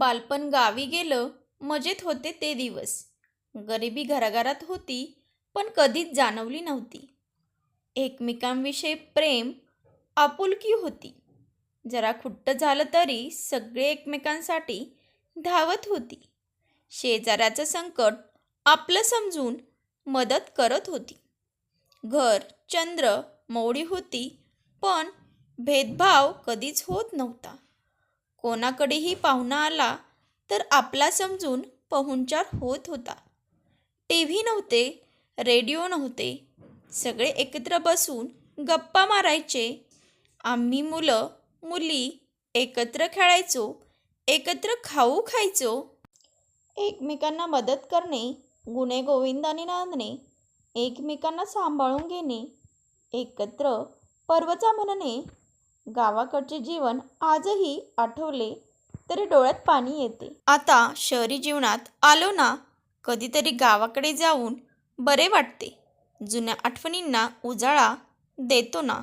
बालपण गावी गेलं मजेत होते ते दिवस. गरिबी घराघरात होती पण कधीच जाणवली नव्हती. एकमेकांविषयी प्रेम आपुलकी होती. जरा खुट्ट झालं तरी सगळे एकमेकांसाठी धावत होती. शेजाऱ्याचं संकट आपलं समजून मदत करत होती. घर चंद्र मौडी होती पण भेदभाव कधीच होत नव्हता. कोणाकडेही पाहुणा आला तर आपला समजून पाहुणचार होत होता. टी व्ही नव्हते रेडिओ नव्हते. सगळे एकत्र बसून गप्पा मारायचे. आम्ही मुलं मुली एकत्र खेळायचो एकत्र खाऊ खायचो. एकमेकांना मदत करणे गुणे गोविंदाने नांदणे एकमेकांना सांभाळून घेणे एकत्र पर्वचा म्हणणे गावाकडचे जीवन आजही आठवले तरी डोळ्यात पाणी येते. आता शहरी जीवनात आलो ना कधीतरी गावाकडे जाऊन बरे वाटते. जुन्या आठवणींना उजाळा देतो ना.